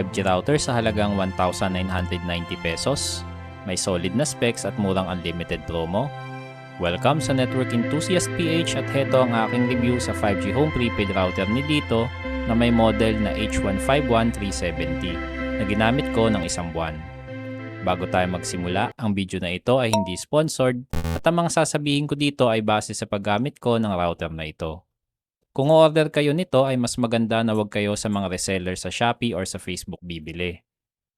5G router sa halagang 1,990 pesos. May solid na specs at murang unlimited promo. Welcome sa Network Enthusiast PH at heto ang aking review sa 5G home prepaid router ni Dito na may model na H151370 na ginamit ko ng isang buwan. Bago tayo magsimula, ang video na ito ay hindi sponsored at ang mga sasabihin ko dito ay base sa paggamit ko ng router na ito. Kung order kayo nito ay mas maganda na wag kayo sa mga reseller sa Shopee or sa Facebook bibili.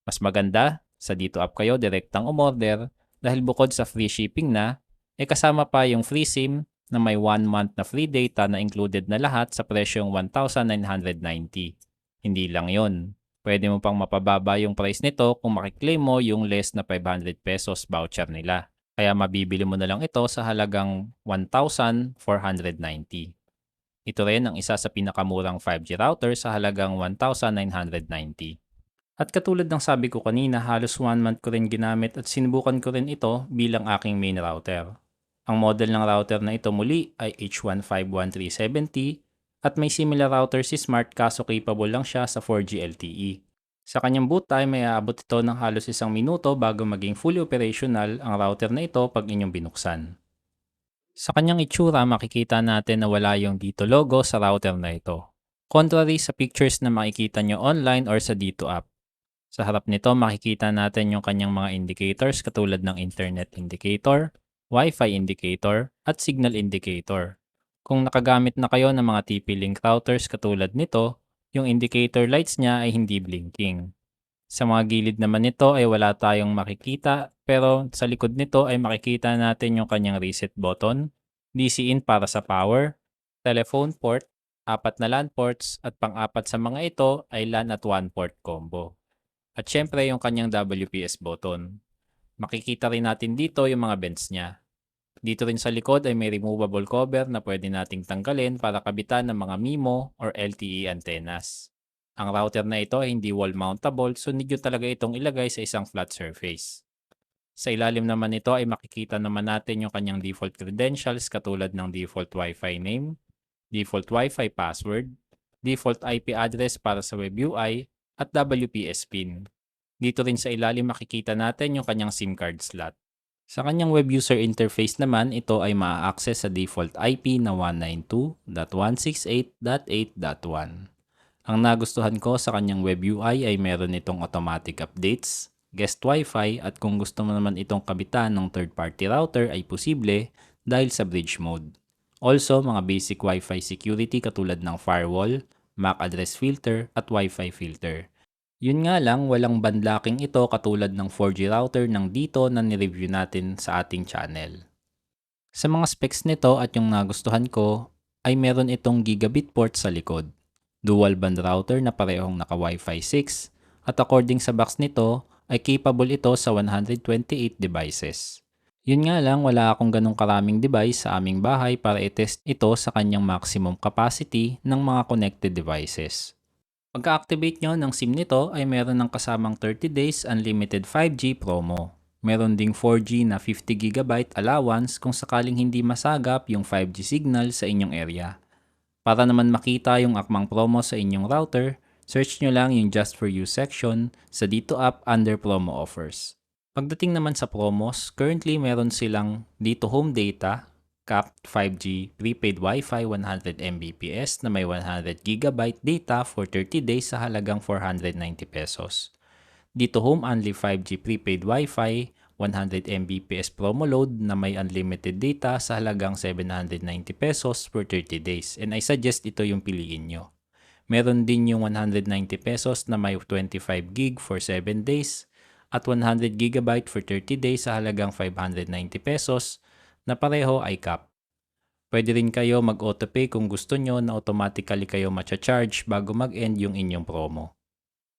Mas maganda, sa dito app kayo direktang umorder dahil bukod sa free shipping na, eh kasama pa yung free SIM na may 1 month na free data na included na lahat sa presyong 1,990. Hindi lang yon. Pwede mo pang mapababa yung price nito kung makiklaim mo yung less na 500 pesos voucher nila. Kaya mabibili mo na lang ito sa halagang 1,490. Ito rin ang isa sa pinakamurang 5G router sa halagang 1,990. At katulad ng sabi ko kanina, halos 1 month ko rin ginamit at sinubukan ko rin ito bilang aking main router. Ang model ng router na ito muli ay H151370 at may similar router si Smart kaso capable lang siya sa 4G LTE. Sa kanyang boot time may aabot ito ng halos isang minuto bago maging fully operational ang router na ito pag inyong binuksan. Sa kanyang itsura makikita natin na wala yung dito logo sa router na ito. Contrary sa pictures na makikita nyo online or sa dito app. Sa harap nito makikita natin yung kanyang mga indicators katulad ng internet indicator, Wi-Fi indicator, at signal indicator. Kung nakagamit na kayo ng mga TP-Link routers katulad nito, yung indicator lights niya ay hindi blinking. Sa mga gilid naman nito ay wala tayong makikita pero sa likod nito ay makikita natin yung kanyang reset button, DC in para sa power, telephone port, apat na LAN ports at pang-apat sa mga ito ay LAN at 1 port combo. At syempre yung kanyang WPS button. Makikita rin natin dito yung mga vents niya. Dito rin sa likod ay may removable cover na pwede nating tanggalin para kabitan ng mga MIMO or LTE antennas. Ang router na ito ay hindi wall mountable so need talaga itong ilagay sa isang flat surface. Sa ilalim naman nito ay makikita naman natin yung kanyang default credentials katulad ng default Wi-Fi name, default Wi-Fi password, default IP address para sa web UI, at WPS pin. Dito rin sa ilalim makikita natin yung kanyang SIM card slot. Sa kanyang web user interface naman, ito ay maa-access sa default IP na 192.168.8.1. Ang nagustuhan ko sa kanyang web UI ay meron itong automatic updates, guest Wi-Fi at kung gusto mo naman itong kabitan ng third-party router ay posible dahil sa bridge mode. Also, mga basic Wi-Fi security katulad ng firewall, MAC address filter at Wi-Fi filter. Yun nga lang, walang bandlocking ito katulad ng 4G router ng dito na nireview natin sa ating channel. Sa mga specs nito at yung nagustuhan ko, ay meron itong gigabit port sa likod, dual band router na parehong naka Wi-Fi 6, at according sa box nito, ay capable ito sa 128 devices. Yun nga lang, wala akong ganong karaming device sa aming bahay para i-test ito sa kanyang maximum capacity ng mga connected devices. Pagka-activate nyo ng SIM nito ay meron ng kasamang 30 days unlimited 5G promo. Meron ding 4G na 50GB allowance kung sakaling hindi masagap yung 5G signal sa inyong area. Para naman makita yung akmang promo sa inyong router, search nyo lang yung Just For You section sa Dito app under promo offers. Pagdating naman sa promos, currently meron silang Dito Home Data, capped 5G prepaid Wi-Fi 100 Mbps na may 100 GB data for 30 days sa halagang 490 pesos. Dito Home Only 5G prepaid Wi-Fi 100 Mbps promo load na may unlimited data sa halagang 790 pesos for 30 days and I suggest ito yung piliin nyo. Meron din yung 190 pesos na may 25 gig for 7 days at 100 GB for 30 days sa halagang 590 pesos na pareho ay cap. Pwede rin kayo mag-autopay kung gusto nyo na automatically kayo matcha-charge bago mag-end yung inyong promo.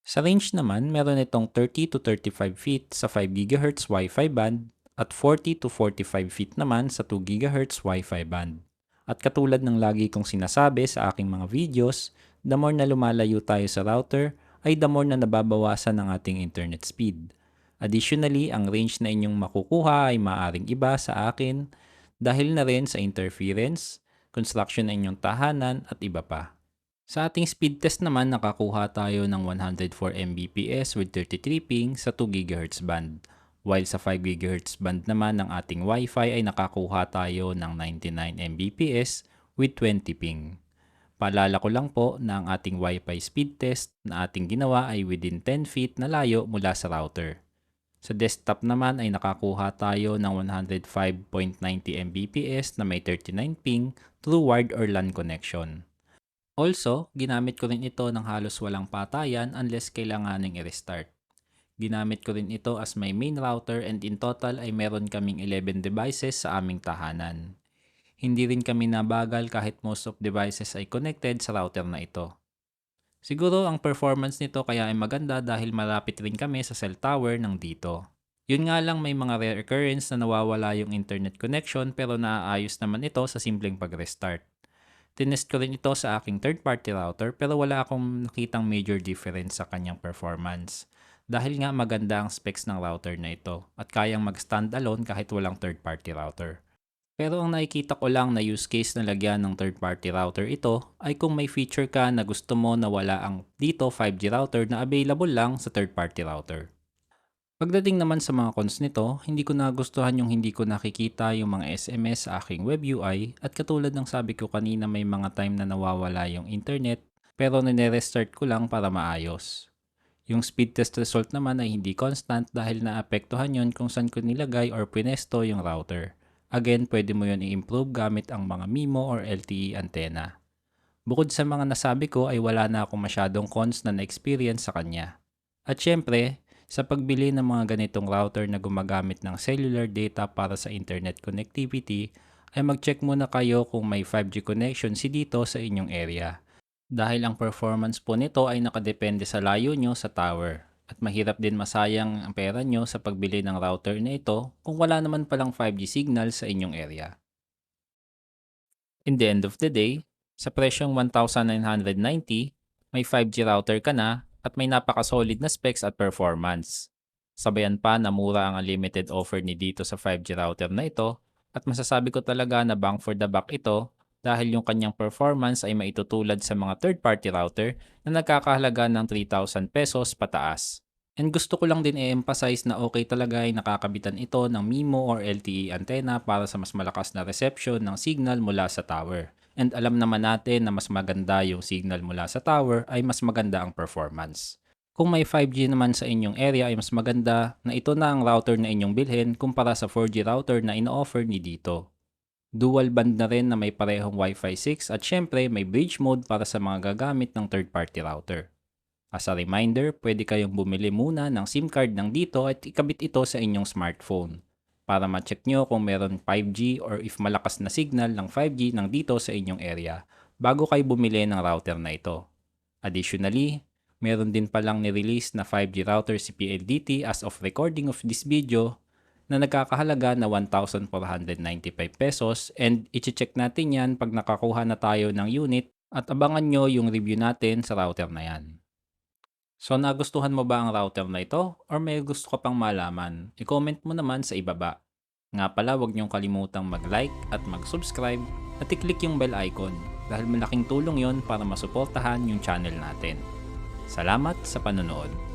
Sa range naman, meron itong 30 to 35 feet sa 5 GHz Wi-Fi band at 40 to 45 feet naman sa 2 GHz Wi-Fi band. At katulad ng lagi kong sinasabi sa aking mga videos, the more na lumalayo tayo sa router, ay the more na nababawasan ang ating internet speed. Additionally, ang range na inyong makukuha ay maaring iba sa akin dahil na rin sa interference, construction ng inyong tahanan at iba pa. Sa ating speed test naman, nakakuha tayo ng 104 Mbps with 33 ping sa 2 GHz band. While sa 5 GHz band naman ng ating Wi-Fi ay nakakuha tayo ng 99 Mbps with 20 ping. Paalala ko lang po na ang ating Wi-Fi speed test na ating ginawa ay within 10 feet na layo mula sa router. Sa desktop naman ay nakakuha tayo ng 105.90 Mbps na may 39 ping through wired or LAN connection. Also, ginamit ko rin ito ng halos walang patayan unless kailanganing i-restart. Ginamit ko rin ito as my main router and in total ay meron kaming 11 devices sa aming tahanan. Hindi rin kami nabagal kahit most of devices ay connected sa router na ito. Siguro ang performance nito kaya ay maganda dahil malapit rin kami sa cell tower ng dito. Yun nga lang may mga rare occurrence na nawawala yung internet connection pero naaayos naman ito sa simpleng pag-restart. Tinest ko rin ito sa aking third-party router pero wala akong nakitang major difference sa kanyang performance. Dahil nga maganda ang specs ng router na ito at kayang mag-standalone kahit walang third-party router. Pero ang nakikita ko lang na use case na lagyan ng third-party router ito ay kung may feature ka na gusto mo na wala ang dito 5G router na available lang sa third-party router. Pagdating naman sa mga cons nito, hindi ko nagustuhan yung hindi ko nakikita yung mga SMS sa aking web UI at katulad ng sabi ko kanina may mga time na nawawala yung internet pero nire-restart ko lang para maayos. Yung speed test result naman ay hindi constant dahil naapektuhan yon kung saan ko nilagay or pinesto yung router. Again, pwede mo yon i-improve gamit ang mga MIMO or LTE antenna. Bukod sa mga nasabi ko ay wala na akong masyadong cons na na-experience sa kanya. At syempre, sa pagbili ng mga ganitong router na gumagamit ng cellular data para sa internet connectivity, ay mag-check muna kayo kung may 5G connection si dito sa inyong area. Dahil ang performance po nito ay nakadepende sa layo nyo sa tower. At mahirap din masayang ang pera nyo sa pagbili ng router na ito kung wala naman palang 5G signal sa inyong area. In the end of the day, sa presyong 1,990, may 5G router ka na at may napaka-solid na specs at performance. Sabayan pa na mura ang unlimited offer ni dito sa 5G router na ito at masasabi ko talaga na bang for the buck ito dahil yung kanyang performance ay maitutulad sa mga third-party router na nagkakahalaga ng 3,000 pesos pataas. And gusto ko lang din i-emphasize na okay talaga ay nakakabitan ito ng MIMO or LTE antenna para sa mas malakas na reception ng signal mula sa tower. And alam naman natin na mas maganda yung signal mula sa tower ay mas maganda ang performance. Kung may 5G naman sa inyong area ay mas maganda na ito na ang router na inyong bilhin kumpara sa 4G router na ino-offer ni dito. Dual band na rin na may parehong Wi-Fi 6 at syempre may bridge mode para sa mga gagamit ng third-party router. As a reminder, pwede kayong bumili muna ng SIM card ng dito at ikabit ito sa inyong smartphone para ma-check nyo kung meron 5G or if malakas na signal ng 5G ng dito sa inyong area bago kayo bumili ng router na ito. Additionally, meron din palang ni-release na 5G router si PLDT as of recording of this video na nagkakahalaga na 1,495 pesos and iche-check natin yan pag nakakuha na tayo ng unit at abangan nyo yung review natin sa router na yan. So nagustuhan mo ba ang router na ito or may gusto ka pang malaman? I-comment mo naman sa ibaba. Nga pala huwag niyong kalimutang mag-like at mag-subscribe at i-click yung bell icon dahil malaking tulong yon para masuportahan yung channel natin. Salamat sa panonood.